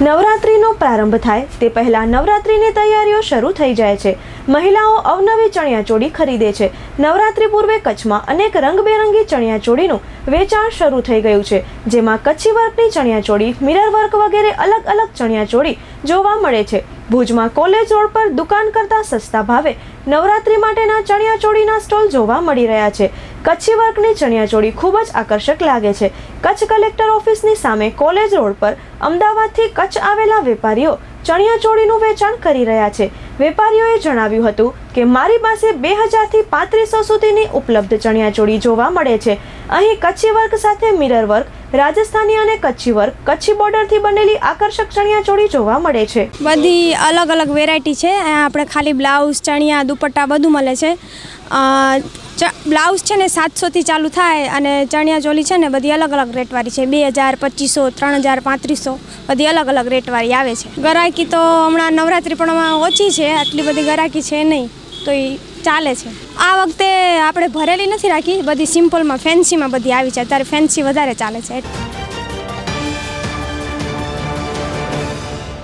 નવરાત્રિનો પ્રારંભ થાય. તે પહેલાં નવરાત્રિની તૈયારીઓ શરૂ થઈ જાય છે. મહિલાઓ અવનવી ચણિયાચોળી ખરીદે છે. નવરાત્રિ પૂર્વે કચ્છમાં અનેક રંગબેરંગી ચણિયાચોળીનું વેચાણ શરૂ થઈ ગયું છે. જેમાં કચ્છી વર્કની ચણિયાચોળી મિરર વર્ક વગેરે અલગ અલગ ચણિયાચોળી જોવા મળે છે. ભુજમાં કોલેજ રોડ પર દુકાન કરતાં સસ્તા ભાવે નવરાત્રિ માટેના ચણિયાચોળીના સ્ટોલ જોવા મળી રહ્યા છે. કચ્છી વર્કની ચણિયાચોળી ખૂબ જ આકર્ષક લાગે છે. કચ્છ કલેક્ટર ઓફિસની સામે કોલેજ રોડ પર અમદાવાદથી કચ્છ આવેલા વેપારીઓ ચણિયાચોળીનું વેચાણ કરી રહ્યા છે. વેપારીઓએ જણાવ્યું હતું કે મારી પાસે બે હજારથી પાંત્રીસો સુધીની ઉપલબ્ધ ચણિયાચોળી જોવા મળે છે. અહીં કચ્છી વર્ક સાથે મિરર વર્ક રાજસ્થાની અને કચ્છી વર્ક કચ્છી બોર્ડરથી બનેલી આકર્ષક ચણિયાચોળી જોવા મળે છે. બધી અલગ અલગ વેરાયટી છે. આપણે ખાલી બ્લાઉઝ ચણિયા, દુપટ્ટા બધું મળે છે. બ્લાઉઝ છે ને સાતસોથી ચાલુ થાય અને ચણિયા ચોલી છે ને બધી અલગ અલગ રેટવાળી છે. બે હજાર પચીસો ત્રણ હજાર પાંત્રીસો બધી અલગ અલગ રેટવાળી આવે છે. ગરાકી તો હમણાં નવરાત્રિ પણ ઓછી છે. આટલી બધી ગરાકી છે નહીં. તો એ ચાલે છે. આ વખતે આપણે ભરેલી નથી રાખી, બધી સિમ્પલમાં, ફેન્સીમાં બધી આવી છે. અત્યારે ફેન્સી વધારે ચાલે છે.